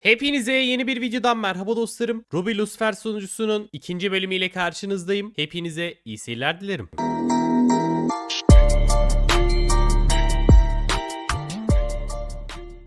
Hepinize yeni bir videodan merhaba dostlarım. Ruby Lucifer sunucusunun ikinci bölümüyle karşınızdayım. Hepinize iyi seyirler dilerim.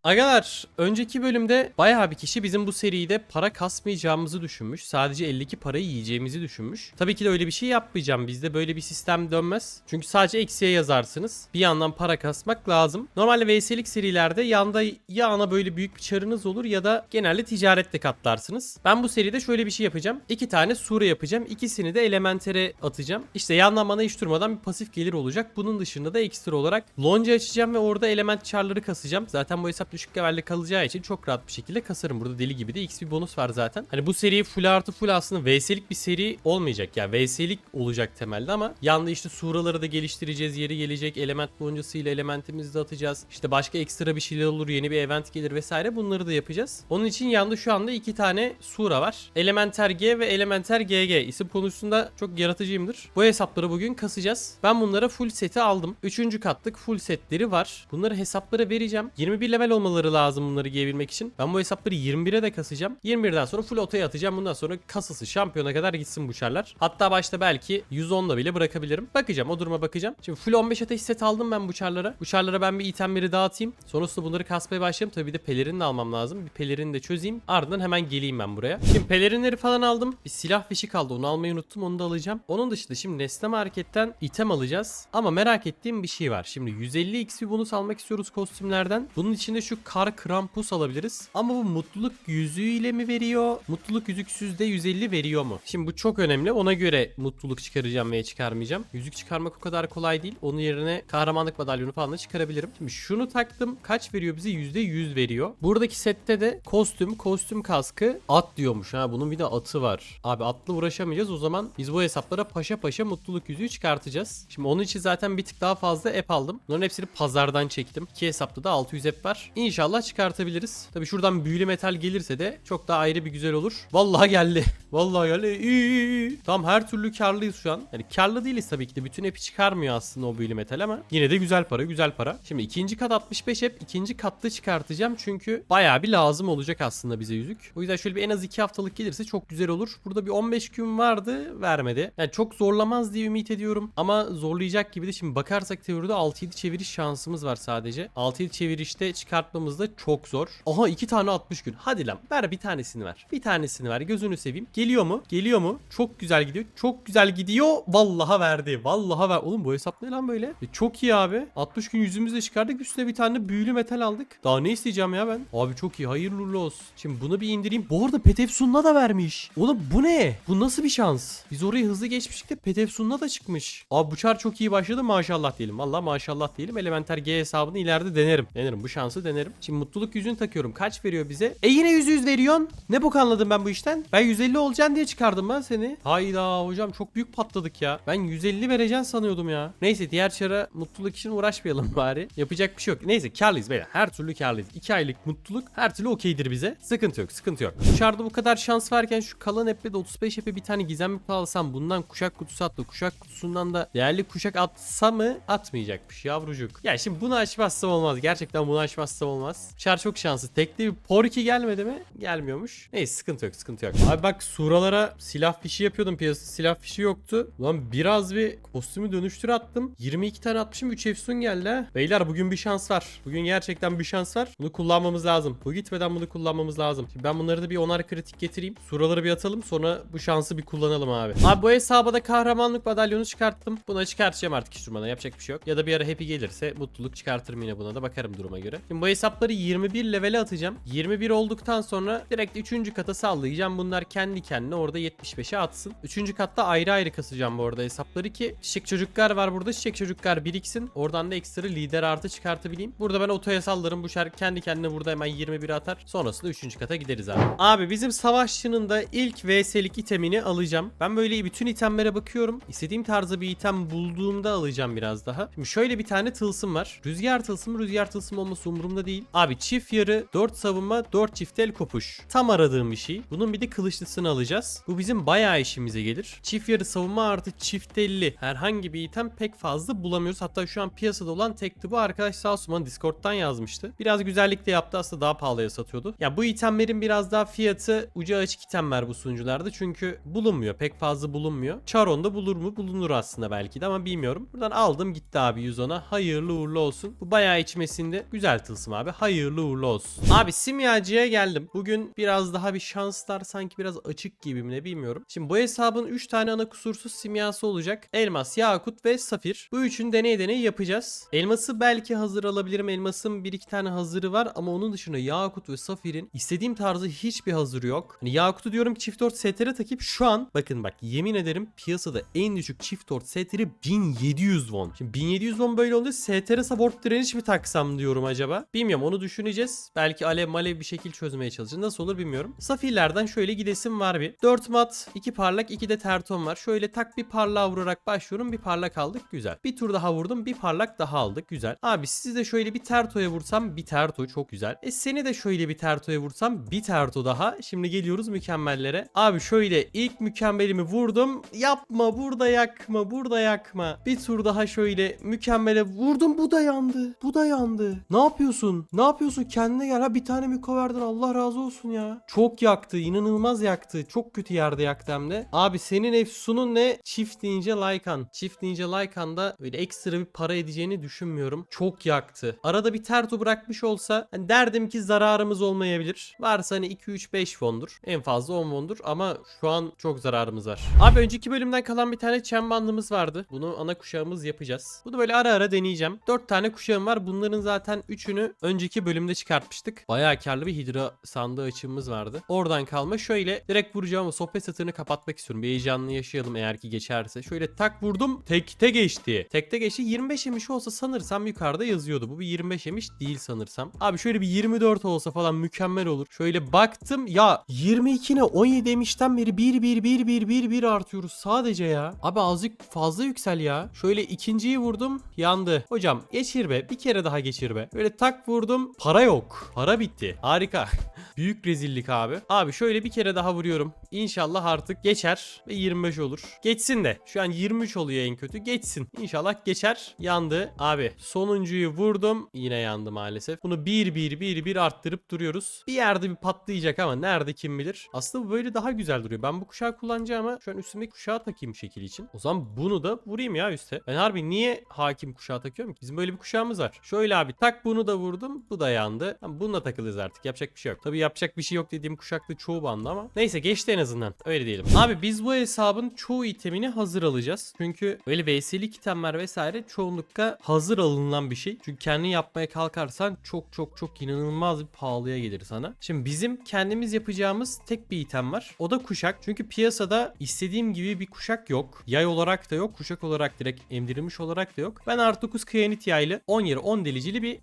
Agalar önceki bölümde bayağı bir kişi bizim bu seride para kasmayacağımızı düşünmüş. Sadece 52 parayı yiyeceğimizi düşünmüş. Tabii ki de öyle bir şey yapmayacağım. Bizde böyle bir sistem dönmez. Çünkü sadece eksiye yazarsınız. Bir yandan para kasmak lazım. Normalde VS'lik serilerde yanda ya ana böyle büyük bir çarınız olur ya da genelde ticaretle katlarsınız. Ben bu seride şöyle bir şey yapacağım. İki tane sure yapacağım. İkisini de elementere atacağım. İşte yandan bana hiç durmadan bir pasif gelir olacak. Bunun dışında da ekstra olarak lonca açacağım ve orada element çarları kasacağım. Zaten bu hesap düşük levelde kalacağı için çok rahat bir şekilde kasarım. Burada deli gibi de XP bonus var zaten. Hani bu seri full artı full aslında VS'lik bir seri olmayacak. Yani VS'lik olacak temelde ama yanda işte suraları da geliştireceğiz. Yeri gelecek. Element loncasıyla elementimizi de atacağız. İşte başka ekstra bir şeyler olur. Yeni bir event gelir vesaire. Bunları da yapacağız. Onun için yanda şu anda iki tane sura var. Elementer G ve Elementer GG. İsim konusunda çok yaratıcıyımdır. Bu hesapları bugün kasacağız. Ben bunlara full seti aldım. Üçüncü katlık full setleri var. Bunları hesaplara vereceğim. 21 level olmaları lazım bunları giyebilmek için. Ben bu hesapları 21'e de kasacağım. 21'den sonra full otaya atacağım. Bundan sonra kasası şampiyona kadar gitsin bu çarlar. Hatta başta belki 110'da bile bırakabilirim. Bakacağım o duruma bakacağım. Şimdi full 15 ateş set aldım ben bu çarlara. Bu çarlara ben bir itemleri dağıtayım. Sonrasında bunları kasmaya başlayayım. Tabii bir de pelerin de almam lazım. Bir pelerini de çözeyim. Ardından hemen geleyim ben buraya. Şimdi pelerinleri falan aldım. Bir silah fişi kaldı. Onu almayı unuttum. Onu da alacağım. Onun dışında şimdi Nesne Market'ten item alacağız. Ama merak ettiğim bir şey var. Şimdi 150 XP bonus almak istiyoruz kostümlerden. Bunun içinde şu kar krampus alabiliriz. Ama bu mutluluk yüzüğüyle mi veriyor? Mutluluk yüzüksüz de 150 veriyor mu? Şimdi bu çok önemli. Ona göre mutluluk çıkaracağım veya çıkarmayacağım. Yüzük çıkarmak o kadar kolay değil. Onun yerine kahramanlık madalyonu falan da çıkarabilirim. Şimdi şunu taktım. Kaç veriyor bize? %100 veriyor. Buradaki sette de kostüm, kostüm kaskı at diyormuş. Ha bunun bir de atı var. Abi atla uğraşamayacağız. O zaman biz bu hesaplara paşa paşa mutluluk yüzüğü çıkartacağız. Şimdi onun için zaten bir tık daha fazla app aldım. Bunların hepsini pazardan çektim. İki hesapta da 600 app var. İnşallah çıkartabiliriz. Tabii şuradan büyülü metal gelirse de çok daha ayrı bir güzel olur. Vallahi geldi. Vallahi geldi. İyi. Tamam her türlü karlıyız şu an. Yani karlı değiliz tabii ki de. Bütün app'i çıkarmıyor aslında o büyülü metal ama yine de güzel para, güzel para. Şimdi ikinci kat 65 app. ikinci katta çıkartacağım çünkü bayağı bir lazım olacak aslında bize yüzük. O yüzden şöyle bir en az 2 haftalık gelirse çok güzel olur. Burada bir 15 gün vardı vermedi. Yani çok zorlamaz diye ümit ediyorum. Ama zorlayacak gibi de şimdi bakarsak teoride 6-7 çeviriş şansımız var sadece. 6-7 çevirişte çıkartmamız da çok zor. Aha 2 tane 60 gün. Hadi lan ver bir tanesini ver. Bir tanesini ver gözünü seveyim. Geliyor mu? Geliyor mu? Çok güzel gidiyor. Çok güzel gidiyor. Vallaha verdi. Vallaha ver. Oğlum bu hesap ne lan böyle? E, çok iyi abi. 60 gün yüzümüzle çıkardık. Üstüne bir tane büyülü metal aldık. Daha ne isteyeceğim ya ben? Abi çok iyi. Hayırlı uğurlu olsun. Şimdi bunu bir indireyim. Bu arada Petefsun'la da vermiş. Oğlum bu ne? Bu nasıl bir şans? Biz orayı hızlı geçmiştik de Petefsun'la da çıkmış. Abi bu çar çok iyi başladı. Maşallah diyelim. Valla maşallah diyelim. Elementer G hesabını ileride denerim. Denerim. Bu şansı denerim. Şimdi mutluluk yüzüğünü takıyorum. Kaç veriyor bize? E yine yüz yüz veriyorsun. Ne bok anladım ben bu işten? Ben 150 olacaksın diye çıkardım ben seni. Hayda hocam çok büyük patladık ya. Ben 150 vereceksin sanıyordum ya. Neyse diğer çara mutluluk için uğraşmayalım bari. Yapacak bir şey yok. Neyse karlıyız beyler. Her türlü karlıyız. 2 aylık mutluluk her türlü okeydir bize. Sıkıntı yok sıkıntı yok. Çarda bu kadar şans varken şu kalan eppe de 35 eppe bir tane gizemli alsam bundan kuşak kutusu attı. Kuşak kutusundan da değerli kuşak atsa mı atmayacakmış yavrucuk. Ya şimdi bunu açmazsam olmaz. Gerçekten bunu açmazsam olmaz. Çar çok şanslı. Tekli bir porki gelmedi mi? Gelmiyormuş. Neyse sıkıntı yok sıkıntı yok. Abi bak suralara silah fişi yapıyordum piyasada silah fişi yoktu. Ulan biraz bir kostümü dönüştür attım. 22 tane atmışım 3 efsun geldi. Beyler bugün bir şans var. Bugün gerçekten bir şans var. Bunu kullanmamız lazım. Bu gitmeden bunu kullanmamız lazım. Şimdi ben bunları da bir onar kritik getireyim. Suraları bir atalım sonra bu şansı bir kullanalım abi. Abi bu hesaba da kahramanlık madalyonu çıkarttım. Buna çıkartacağım artık hiç durmadan yapacak bir şey yok. Ya da bir ara happy gelirse mutluluk çıkartırım yine buna da bakarım duruma göre. Şimdi bu hesapları 21 levele atacağım. 21 olduktan sonra direkt 3. kata sallayacağım. Bunlar kendi kendine orada 75'e atsın. 3. katta ayrı ayrı kasacağım bu arada hesapları ki çiçek çocuklar var burada. Çiçek çocuklar biriksin. Oradan da ekstra lider artı çıkartabileyim. Burada ben otoya sallarım. Bu şarkı kendi kendine burada hemen 21 atar. Sonrasında 3. kata gideriz abi. Abi bizim savaşçının da ilk VS'lik itemini alacağım. Ben böyle bütün itemlere bakıyorum. İstediğim tarzda bir item bulduğumda alacağım biraz daha. Şimdi şöyle bir tane tılsım var. Rüzgar tılsımı rüzgar tılsım olması umurumda fazla değil. Abi çift yarı 4 savunma 4 çift el kopuş. Tam aradığım bir şey. Bunun bir de kılıçlısını alacağız. Bu bizim bayağı işimize gelir. Çift yarı savunma artı çift elli herhangi bir item pek fazla bulamıyoruz. Hatta şu an piyasada olan tekti bu arkadaş sağ olsun bana Discord'dan yazmıştı. Biraz güzellik de yaptı aslında daha pahalıya satıyordu. Ya bu itemlerin biraz daha fiyatı ucu açık itemler bu sunucularda çünkü bulunmuyor. Pek fazla bulunmuyor. Charon'da bulur mu? Bulunur aslında belki de ama bilmiyorum. Buradan aldım gitti abi 110'a. Hayırlı uğurlu olsun. Bu bayağı içmesinde güzel tılsım abi. Hayırlı uğurlu olsun. Abi simyacıya geldim. Bugün biraz daha bir şanslar sanki biraz açık gibi ne bilmiyorum. Şimdi bu hesabın 3 tane ana kusursuz simyası olacak. Elmas, yakut ve safir. Bu üçünü deney deney yapacağız. Elması belki hazır alabilirim. Elmasın 1-2 tane hazırı var ama onun dışında yakut ve safirin istediğim tarzı hiçbir hazırı yok. Hani yakutu diyorum çift ort STR takip şu an bakın bak yemin ederim piyasada en düşük çift ort STR 1700 won. Şimdi 1700 won böyle olunca STR support direniş mi taksam diyorum acaba. Bilmiyorum onu düşüneceğiz. Belki alev malev bir şekil çözmeye çalışacağız. Nasıl olur bilmiyorum. Safirlerden şöyle gidesim var bir. 4 mat, 2 parlak, 2 de terton var. Şöyle tak bir parlağa vurarak başlıyorum. Bir parlak aldık. Güzel. Bir tur daha vurdum. Bir parlak daha aldık. Güzel. Abi sizi de şöyle bir tertoya vursam. Bir terto çok güzel. E seni de şöyle bir tertoya vursam. Bir terto daha. Şimdi geliyoruz mükemmellere. Abi şöyle ilk mükemmelimi vurdum. Yapma burada yakma. Burada yakma. Bir tur daha şöyle mükemmele vurdum. Bu da yandı. Bu da yandı. Ne yapıyorsun? Ne yapıyorsun? Kendine gel. Ha bir tane müko verdin. Allah razı olsun ya. Çok yaktı. inanılmaz yaktı. Çok kötü yerde yaktı hem de. Abi senin efsunun ne? Çift Ninja Lycan. Çift Ninja Lycan'da öyle ekstra bir para edeceğini düşünmüyorum. Çok yaktı. Arada bir terto bırakmış olsa hani derdim ki zararımız olmayabilir. Varsa hani 2 3 5 fondur. En fazla 10 fondur ama şu an çok zararımız var. Abi önceki bölümden kalan bir tane çem bandımız vardı. Bunu ana kuşağımız yapacağız. Bunu böyle ara ara deneyeceğim. 4 tane kuşağım var. Bunların zaten 3'ünü önceki bölümde çıkartmıştık. Bayağı karlı bir hidra sandığı açığımız vardı. Oradan kalma şöyle direkt vuracağım ama sohbet satırını kapatmak istiyorum. Bir heyecanlı yaşayalım eğer ki geçerse. Şöyle tak vurdum. Tekte geçti. Tekte geçti. 25 emiş olsa sanırsam yukarıda yazıyordu. Bu bir 25 emiş değil sanırsam. Abi şöyle bir 24 olsa falan mükemmel olur. Şöyle baktım ya 22 ne 17 emişten beri 1 1 1 1 1 1 artıyoruz sadece ya. Abi azıcık fazla yüksel ya. Şöyle ikinciyi vurdum yandı. Hocam geçir be bir kere daha geçir be. Böyle tak vurdum para yok. Para bitti. Harika. Büyük rezillik abi. Abi şöyle bir kere daha vuruyorum. İnşallah artık geçer ve 25 olur. Geçsin de. Şu an 23 oluyor en kötü. Geçsin. İnşallah geçer. Yandı. Abi sonuncuyu vurdum. Yine yandı maalesef. Bunu 1 1 1 1 arttırıp duruyoruz. Bir yerde bir patlayacak ama nerede kim bilir. Aslında böyle daha güzel duruyor. Ben bu kuşağı kullanacağım ama şu an üstümdeki kuşağı takayım şekil için. O zaman bunu da vurayım ya üste. Ben harbi niye hakim kuşağı takıyorum ki? Bizim böyle bir kuşağımız var. Şöyle abi tak bunu da vurdum. Bu da yandı. Tamam, bununla takılırız artık. Yapacak bir şey yok. Tabii yapacak bir şey yok dediğim kuşakta çoğu bandı ama. Neyse geçti en azından. Öyle diyelim. Abi biz bu hesabın çoğu itemini hazır alacağız. Çünkü böyle VS'lik itemler vesaire çoğunlukla hazır alınan bir şey. Çünkü kendin yapmaya kalkarsan çok çok çok inanılmaz bir pahalıya gelir sana. Şimdi bizim kendimiz yapacağımız tek bir item var. O da kuşak. Çünkü piyasada istediğim gibi bir kuşak yok. Yay olarak da yok. Kuşak olarak direkt emdirilmiş olarak da yok. Ben R9 Kıyanit yaylı 10 yeri 10 delicili bir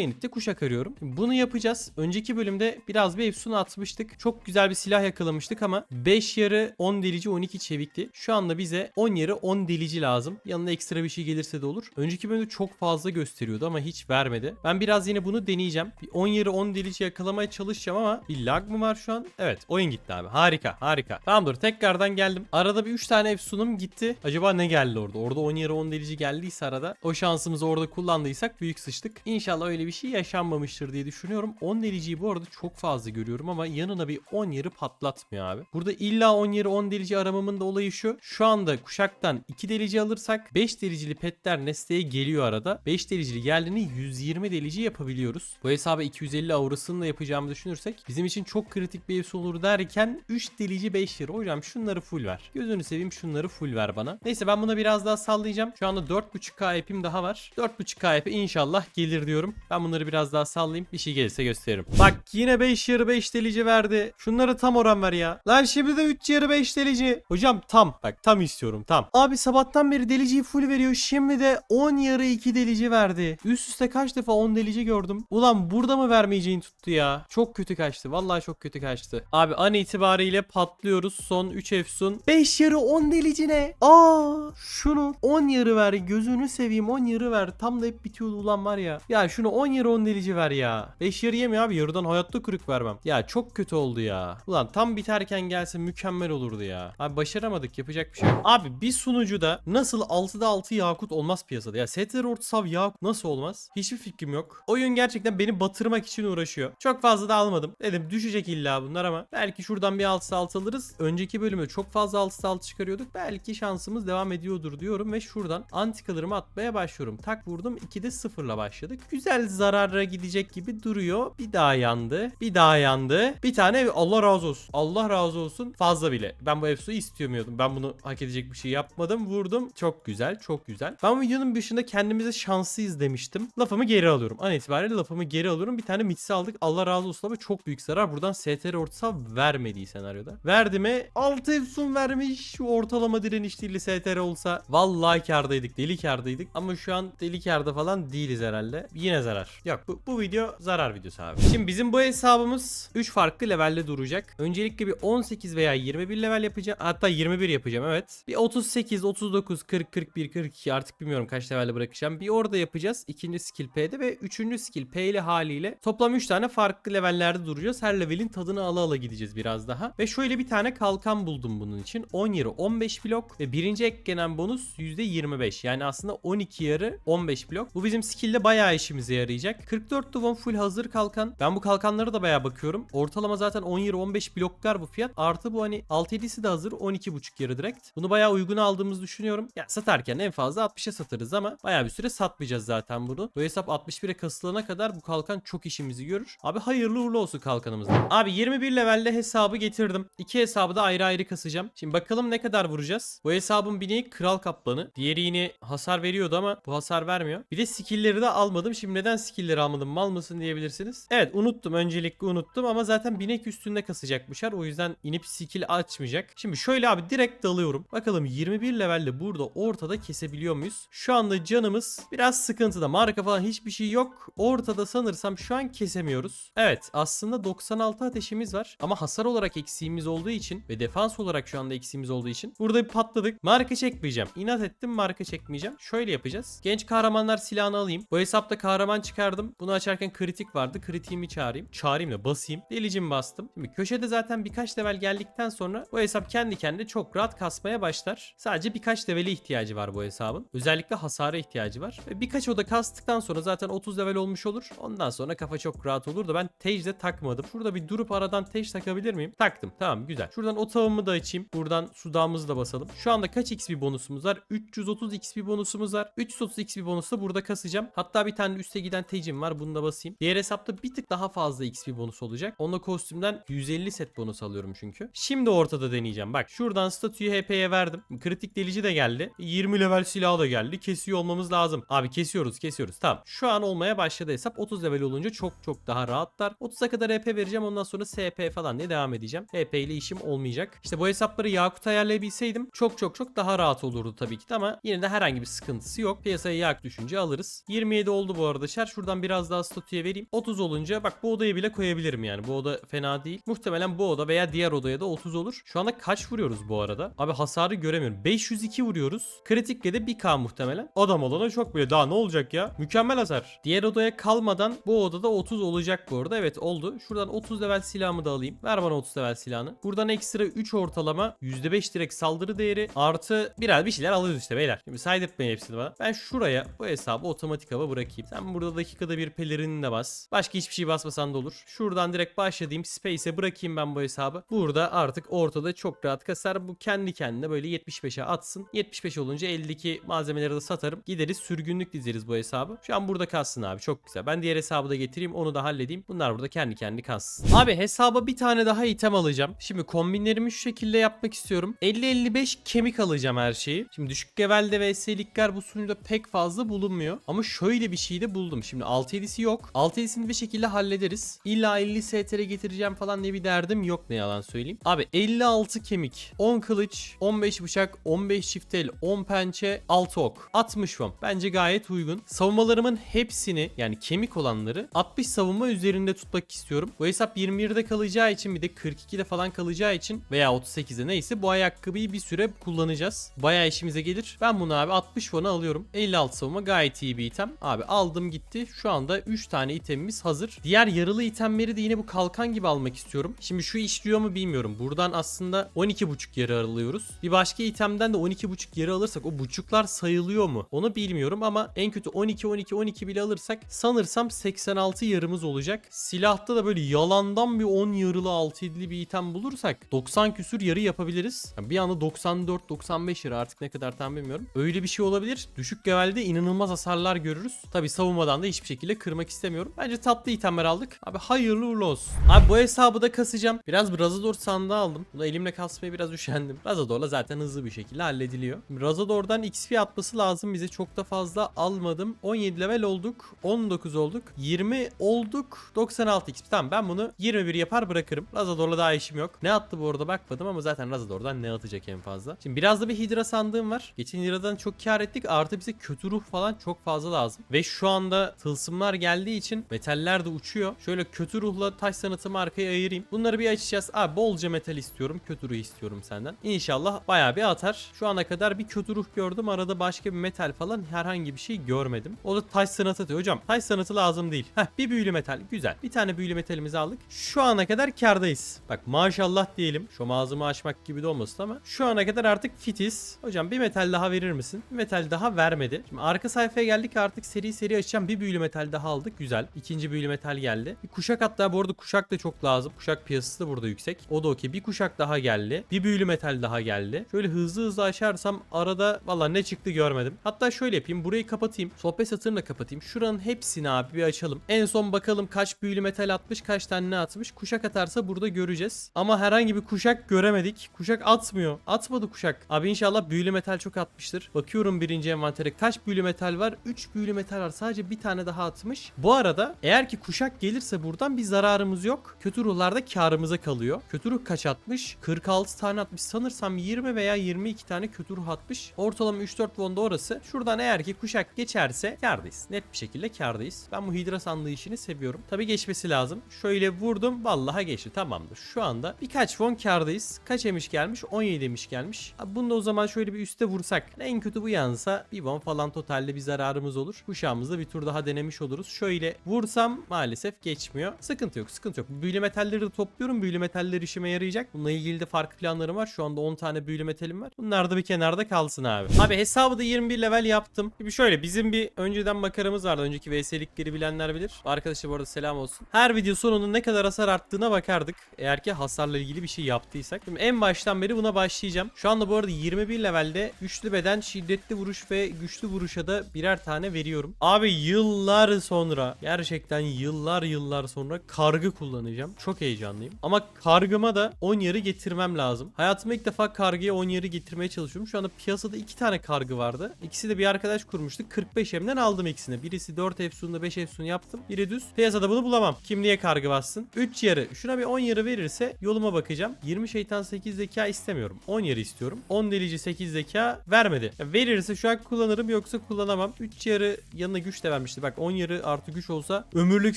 R9 Kıyanit'te kuşak arıyorum. Bunu yapacağız. Önceki bölümde biraz bir efsun atmıştık. Çok güzel bir silah yakalamıştık ama 5 yarı 10 delici 12 çevikti. Şu anda bize 10 yarı 10 delici lazım. Yanına ekstra bir şey gelirse de olur. Önceki bölümde çok fazla gösteriyordu ama hiç vermedi. Ben biraz yine bunu deneyeceğim. Bir 10 yarı 10 delici yakalamaya çalışacağım ama bir lag mı var şu an? Evet oyun gitti abi. Harika harika. Tamamdır tekrardan geldim. Arada bir 3 tane efsunum gitti. Acaba ne geldi orada? Orada 10 yarı 10 delici geldiyse arada o şansımızı orada kullandıysak büyük sıçtık. İnşallah öyle bir şey yaşanmamıştır diye düşünüyorum. 10 deliciyi bu arada çok fazla görüyorum ama yanına bir 10 yarı patlatmıyor abi. Burada illa 10 yarı 10 delici aramamın da olayı şu. Şu anda kuşaktan 2 delici alırsak 5 delicili petler Neste'ye geliyor arada. 5 delicili geldiğini 120 delici yapabiliyoruz. Bu hesaba 250 aurasını da yapacağımı düşünürsek bizim için çok kritik bir evsi olur derken 3 delici 5 yarı. Hocam şunları full ver. Gözünü seveyim şunları full ver bana. Neyse ben buna biraz daha sallayacağım. Şu anda 4.5k epim daha var. 4.5k epi inşallah gelir diyorum. Ben bunları biraz daha sallayayım. Bir şey gelirse gösteririm. Bak yine 5 yarı 5 delici verdi. Şunları tam oran ver ya. Lan şimdi de 3 yarı 5 delici. Hocam tam. Bak tam istiyorum tam. Abi sabahtan beri deliciyi full veriyor. Şimdi de 10 yarı 2 delici verdi. Üst üste kaç defa 10 delici gördüm. Ulan burada mı vermeyeceğini tuttu ya. Çok kötü kaçtı. Vallahi çok kötü kaçtı. Abi an itibariyle patlıyoruz. Son 3 efsun. 5 yarı 10 delici ne? Aa şunu 10 yarı ver. Gözünü seveyim 10 yarı ver. Tam da hep bitiyordu ulan var ya. Ya şunu 10 yarı 10 delici ver ya. 5 yarı yemiyor abi yarıdan hayatta kırık vermem. Ya çok kötü oldu ya. Ulan tam biterken gelse mükemmel olurdu ya. Abi başaramadık yapacak bir şey. Abi bir sunucuda nasıl 6'da 6 yakut olmaz piyasada. Ya Setter Ortsav yakut nasıl olmaz? Hiçbir fikrim yok. Oyun gerçekten beni batırmak için uğraşıyor. Çok fazla da almadım. Dedim düşecek illa bunlar ama belki şuradan bir 6 6 alırız. Önceki bölümde çok fazla 6 6 çıkarıyorduk. Belki şansımız devam ediyordur diyorum ve şuradan antikalarımı atmaya başlıyorum. Tak vurdum 2'de 0 ile başladık. Güzel zarara gidecek gibi duruyor. Bir daha yandı. Bir daha yandı. Bir tane Allah razı olsun. Allah razı olsun. Fazla bile. Ben bu Efso'yu istemiyordum. Ben bunu hak edecek bir şey yapmadım. Vurdum. Çok güzel. Çok güzel. Ben videonun başında kendimize şanslıyız demiştim. Lafımı geri alıyorum. An itibariyle lafımı geri alıyorum. Bir tane mitsi aldık. Allah razı olsun ama çok büyük zarar. Buradan STR ortasa vermediği senaryoda. Verdi mi? 6 Efsun vermiş. Ortalama direnişli STR olsa vallahi kardaydık. Deli kardaydık. Ama şu an deli karda falan değiliz herhalde. Yine zarar. Yok bu, bu video zarar videosu abi. Şimdi bizim bu hesabımız 3 farklı levelde duracak. Öncelikle bir 18 veya 21 level yapacağım. Hatta 21 yapacağım evet. Bir 38, 39, 40, 41, 42 artık bilmiyorum kaç levelde bırakacağım. Bir orada yapacağız. İkinci skill P'de ve üçüncü skill P'li haliyle toplam 3 tane farklı levellerde duracağız. Her levelin tadını ala ala gideceğiz biraz daha. Ve şöyle bir tane kalkan buldum bunun için. 10 yarı 15 blok ve birinci eklenen bonus %25. Yani aslında 12 yarı 15 blok. Bu bizim skill'de bayağı işimize yarayacak. 44 duvon full hazır kalkan. Ben bu kalkanlara da bayağı bakıyorum. Ortalama zaten 10 yarı 15 bloklar bu fiyat. Artı bu hani 6-7'si de hazır 12.5 yarı direkt. Bunu bayağı uygun aldığımızı düşünüyorum. Ya satarken en fazla 60'a satarız ama bayağı bir süre satmayacağız zaten bunu. Bu hesap 61'e kasılana kadar bu kalkan çok işimizi görür. Abi hayırlı uğurlu olsun kalkanımızda. Abi 21 levelde hesabı getirdim. İki hesabı da ayrı ayrı kasacağım. Şimdi bakalım ne kadar vuracağız. Bu hesabın bineği kral kaplanı. Diğeri yine hasar veriyordu ama bu hasar vermiyor. Bir de skill'leri de almadım. Şimdi neden skill'leri almadım mal mısın diyebilirsiniz. Evet unuttum öncelikle unuttum ama zaten binek üstünde kasacakmışlar. O yüzden inip skill açmayacak. Şimdi şöyle abi direkt dalıyorum. Bakalım 21 levelde burada ortada kesebiliyor muyuz? Şu anda canımız biraz sıkıntıda. Marka falan hiçbir şey yok. Ortada sanırsam şu an kesemiyoruz. Evet aslında 96 ateşimiz var. Ama hasar olarak eksiğimiz olduğu için ve defans olarak şu anda eksiğimiz olduğu için burada bir patladık. Marka çekmeyeceğim. İnat ettim marka çekmeyeceğim. Şöyle yapacağız. Genç kahramanlar silahını alayım. Bu hesapta kahraman çıkardım. Bunu açarken kritik vardı. Kritiğimi çağırayım. Çağırayım da basayım. Delicim bastım. Şimdi köşede zaten birkaç level geldikten sonra bu hesap kendi kendine çok rahat kasmaya başlar. Sadece birkaç levele ihtiyacı var bu hesabın. Özellikle hasara ihtiyacı var. Ve birkaç oda kastıktan sonra zaten 30 level olmuş olur. Ondan sonra kafa çok rahat olur da ben Tage'de takmadım. Şurada bir durup aradan Tage takabilir miyim? Taktım. Tamam güzel. Şuradan otağımı da açayım. Buradan sudağımızı da basalım. Şu anda kaç XP bonusumuz var? 330 XP bonusumuz var. 330 XP bonusu burada kasacağım. Hatta bir tane üste giden Tage'im var. Bunu da basayım. Diğer hesapta bir tık daha fazla XP bonus olacak. Onunla kostümden 150 set bonus alıyorum çünkü. Şimdi ortada deneyeceğim. Bak şuradan statüyü HP'ye verdim. Kritik delici de geldi. 20 level silahı da geldi. Kesiyor olmamız lazım. Abi kesiyoruz kesiyoruz. Tamam. Şu an olmaya başladı hesap. 30 level olunca çok çok daha rahatlar. 30'a kadar HP vereceğim. Ondan sonra SP falan diye devam edeceğim. HP ile işim olmayacak. İşte bu hesapları Yakut ayarlayabilseydim çok çok çok daha rahat olurdu tabii ki de ama yine de herhangi bir sıkıntısı yok. Piyasaya yak düşünce alırız. 27 oldu bu arada şer. Şuradan biraz daha statüye vereyim. 30 olunca bak bu odayı bile koyabilirim yani. Bu oda fena değil. Muhtemelen bu oda veya diğer odaya da 30 olur. Şu anda kaç vuruyoruz bu arada? Abi hasarı göremiyorum. 502 vuruyoruz. Kritikle de 1k muhtemelen. Adam olana çok bile. Daha ne olacak ya? Mükemmel hasar. Diğer odaya kalmadan bu odada 30 olacak bu arada. Evet oldu. Şuradan 30 level silahımı da alayım. Ver bana 30 level silahını. Buradan ekstra 3 ortalama %5 direkt saldırı değeri artı biraz bir şeyler alıyoruz işte beyler. Şimdi saydırtmayın hepsini bana. Ben şuraya bu hesabı otomatik hava bırakayım. Sen burada dakikada bir pelerini de bas. Başka hiçbir şey basmasan da olur. Şuradan direkt başladayım. Space'e bırakayım ben bu hesabı. Burada artık ortada çok rahat kasar. Bu kendi kendine böyle 75'e atsın. 75 olunca eldeki malzemeleri de satarım. Gideriz sürgünlük dizeriz bu hesabı. Şu an burada kalsın abi. Çok güzel. Ben diğer hesabı da getireyim. Onu da halledeyim. Bunlar burada kendi kendi kalsın. Abi hesaba bir tane daha item alacağım. Şimdi kombinlerimi şu şekilde yapmak istiyorum. 50-55 kemik alacağım her şeyi. Şimdi düşük levelde VS'likler bu sunucuda pek fazla bulunmuyor. Ama şöyle bir şey de buldum. Şimdi 6-7'si yok. 6-7'sini bir şekilde hallederiz. İlla 50 STR getireceğim falan diye bir derdim yok ne yalan söyleyeyim. Abi 56 kemik, 10 kılıç, 15 bıçak, 15 çift el, 10 pençe, 6 ok. 60 from. Bence gayet uygun. Savunmalarımın hepsini yani kemik olanları 60 savunma üzerinde tutmak istiyorum. Bu hesap 21'de kalacağı için bir de 42'de falan kalacağı için veya 38'de neyse bu ayakkabıyı bir süre kullanacağız. Bayağı işimize gelir. Ben bunu abi 60 fona alıyorum. 56 savunma gayet iyi bir item. Abi aldım gitti. Ki şu anda 3 tane itemimiz hazır. Diğer yaralı itemleri de yine bu kalkan gibi almak istiyorum. Şimdi şu işliyor mu bilmiyorum. Buradan aslında 12.5 yarı alıyoruz. Bir başka itemden de 12.5 yarı alırsak o buçuklar sayılıyor mu? Onu bilmiyorum ama en kötü 12 12 12 bile alırsak sanırsam 86 yarımız olacak. Silahta da böyle yalandan bir 10 yarılı 6 7'li bir item bulursak 90 küsür yarı yapabiliriz. Yani bir anda 94 95 yarı artık ne kadar tam bilmiyorum. Öyle bir şey olabilir. Düşük levelde inanılmaz hasarlar görürüz. Tabi savunmadan da hiçbir şekilde kırmak istemiyorum. Bence tatlı itemler aldık. Abi hayırlı uğurlu olsun. Abi bu hesabı da kasacağım. Biraz Razador sandığı aldım. Bunu elimle kasmaya biraz üşendim. Razador'la zaten hızlı bir şekilde hallediliyor. Razador'dan XP atması lazım bize. Çok da fazla almadım. 17 level olduk. 19 olduk. 20 olduk. 96 XP. Tamam ben bunu 21 yapar bırakırım. Razador'la daha işim yok. Ne attı bu arada bakmadım ama zaten Razador'dan ne atacak en fazla. Şimdi biraz da bir Hydra sandığım var. Geçen Hydra'dan çok kar ettik. Artı bize kötü ruh falan çok fazla lazım. Ve şu anda tılsımlar geldiği için metaller de uçuyor. Şöyle kötü ruhla taş sanatımı arkaya ayırayım. Bunları bir açacağız. Abi bolca metal istiyorum. Kötü ruh istiyorum senden. İnşallah bayağı bir atar. Şu ana kadar bir kötü ruh gördüm. Arada başka bir metal falan herhangi bir şey görmedim. O da taş sanatı diyor. Hocam taş sanatı lazım değil. Heh bir büyülü metal. Güzel. Bir tane büyülü metalimizi aldık. Şu ana kadar kardayız. Bak maşallah diyelim. Şu ağzımı açmak gibi de olmasın ama şu ana kadar artık fitiz. Hocam bir metal daha verir misin? Bir metal daha vermedi. Şimdi arka sayfaya geldik artık seri seri açacağım. Bir büyülü metal daha aldık. Güzel. İkinci büyülü metal geldi. Bir kuşak hatta bu arada kuşak da çok lazım. Kuşak piyasası da burada yüksek. O da okey. Bir kuşak daha geldi. Bir büyülü metal daha geldi. Şöyle hızlı hızlı açarsam arada valla ne çıktı görmedim. Hatta şöyle yapayım. Burayı kapatayım. Sohbet satırını kapatayım. Şuranın hepsini abi bir açalım. En son bakalım kaç büyülü metal atmış, kaç tane ne atmış. Kuşak atarsa burada göreceğiz. Ama herhangi bir kuşak göremedik. Kuşak atmıyor. Atmadı kuşak. Abi inşallah büyülü metal çok atmıştır. Bakıyorum birinci envantere kaç büyülü metal var? 3 büyülü metal var. Sadece bir tane daha atmış. Bu arada eğer ki kuşak gelirse buradan bir zararımız yok. Kötü ruhlarda karımıza kalıyor. Kötü ruh kaç atmış? 46 tane atmış. Sanırsam 20 veya 22 tane kötü ruh atmış. Ortalama 3-4 wonda orası. Şuradan eğer ki kuşak geçerse kardayız. Net bir şekilde kardayız. Ben bu hidra sandığı işini seviyorum. Tabi geçmesi lazım. Şöyle vurdum. Vallahi geçti. Tamamdır. Şu anda birkaç won kardayız. Kaç emiş gelmiş? 17 emiş gelmiş. Abi bunu da o zaman şöyle bir üste vursak. En kötü bu yansa bir won falan totalde bir zararımız olur. Kuşağımızda bir tur daha denemiş oluruz. Şöyle vursam maalesef geçmiyor. Sıkıntı yok sıkıntı yok. Büyülü metalleri de topluyorum. Büyülü metaller işime yarayacak. Bununla ilgili de farklı planlarım var. Şu anda 10 tane büyülü metalim var. Bunlar da bir kenarda kalsın abi. Abi hesabı da 21 level yaptım. Şimdi şöyle bizim bir önceden makaramız vardı. Önceki VS'likleri bilenler bilir. Arkadaşlar bu arada selam olsun. Her video sonunda ne kadar hasar arttığına bakardık. Eğer ki hasarla ilgili bir şey yaptıysak. Şimdi en baştan beri buna başlayacağım. Şu anda bu arada 21 levelde güçlü beden, şiddetli vuruş ve güçlü vuruşa da birer tane veriyorum. Abi yıllar sonra gerçekten yıllar yıllar sonra kargı kullanacağım. Çok heyecanlıyım. Ama kargıma da 10 yarı getirmem lazım. Hayatımda ilk defa kargıya 10 yarı getirmeye çalışıyorum. Şu anda piyasada 2 tane kargı vardı. İkisi de bir arkadaş kurmuştu. 45 emden aldım ikisini. Birisi 4 efsunla 5 efsun yaptım. Biri düz. Piyasada bunu bulamam. Kim niye kargı bassın? 3 yarı. Şuna bir 10 yarı verirse yoluma bakacağım. 20 şeytan 8 zeka istemiyorum. 10 yarı istiyorum. 10 delici 8 zeka vermedi. Ya verirse şu an kullanırım yoksa kullanamam. 3 yarı yanına güç de vermişti. Bak 10 yarı artı güç olsa ömürlük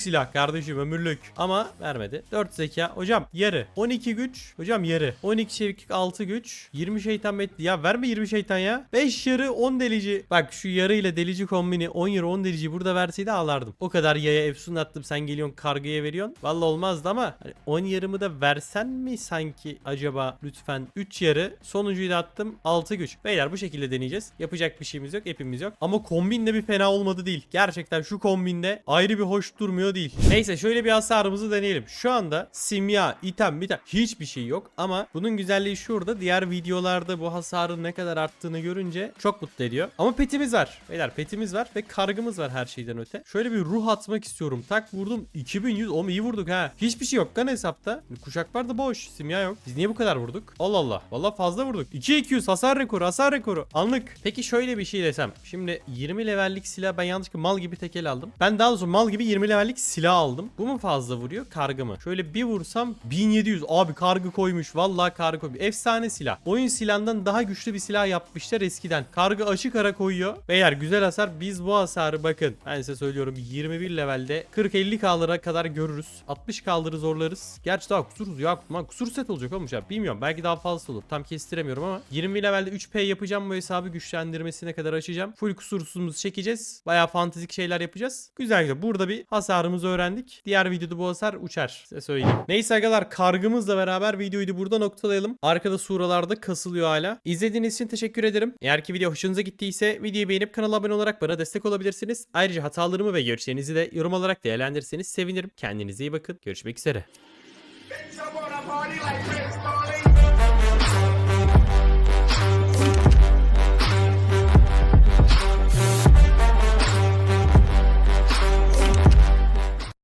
silah kardeşim ömürlük. Ama vermedi. 4 zeka. Hocam yarı. 12 güç. Hocam yarı. 12 çeviklik 6 güç. 20 şeytan metli. Ya verme 20 şeytan ya. 5 yarı 10 delici. Bak şu yarı ile delici kombini 10 yarı 10 deliciyi burada verseydi ağlardım. O kadar yaya efsun attım sen geliyorsun kargıya veriyorsun. Valla olmazdı ama hani 10 yarımı da versen mi sanki acaba lütfen 3 yarı sonuncuyu da attım 6 güç. Beyler bu şekilde deneyeceğiz. Yapacak bir şeyimiz yok hepimiz yok. Ama kombin de bir fena olmadı değil. Gerçekten şu kombinde ayrı bir hoş durmuyor değil. Neyse şöyle bir hasarımızı deneyelim. Şu anda simya, item, bitem hiçbir şey yok ama bunun güzelliği şurada. Diğer videolarda bu hasarın ne kadar arttığını görünce çok mutlu ediyor. Ama petimiz var. Beyler petimiz var ve kargımız var her şeyden öte. Şöyle bir ruh atmak istiyorum. Tak vurdum. 2100. Oğlum iyi vurduk ha. Hiçbir şey yok lan hesapta. Kuşak var da boş. Simya yok. Biz niye bu kadar vurduk? Allah Allah. Valla fazla vurduk. 2200 hasar rekoru. Hasar rekoru. Anlık. Peki şöyle bir şey desem. Şimdi 20 levellik silah ben yanlışlıkla mal gibi tekel aldım. Ben daha doğrusu mal gibi 20 levellik silah aldım. Bu mu fazla vuruyor? Kargı mı? Şöyle bir vursam 1700. Abi kargı koymuş. Vallahi kargı koymuş. Efsane silah. Oyun silahından daha güçlü bir silah yapmışlar eskiden. Kargı açık ara koyuyor. Beyler güzel hasar. Biz bu hasarı bakın. Ben size söylüyorum 21 levelde 40-50 kaldıra kadar görürüz. 60 kaldırı zorlarız. Gerçi daha kusuruz ya. Lan kusur set olacak olmuş ya. Bilmiyorum. Belki daha fazla olur. Tam kestiremiyorum ama 20 levelde 3P yapacağım bu hesabı güçlendirmesine kadar açacağım. Full kusursuzumuzu çekeceğiz. Bayağı fantezik şey şeyler yapacağız. Güzel. Burada bir hasarımızı öğrendik. Diğer videoda bu hasar uçar. Size söyleyeyim. Neyse arkadaşlar kargımızla beraber videoyu da burada noktalayalım. Arkada suralarda kasılıyor hala. İzlediğiniz için teşekkür ederim. Eğer ki video hoşunuza gittiyse videoyu beğenip kanala abone olarak bana destek olabilirsiniz. Ayrıca hatalarımı ve görüşlerinizi de yorum olarak değerlendirirseniz sevinirim. Kendinize iyi bakın. Görüşmek üzere.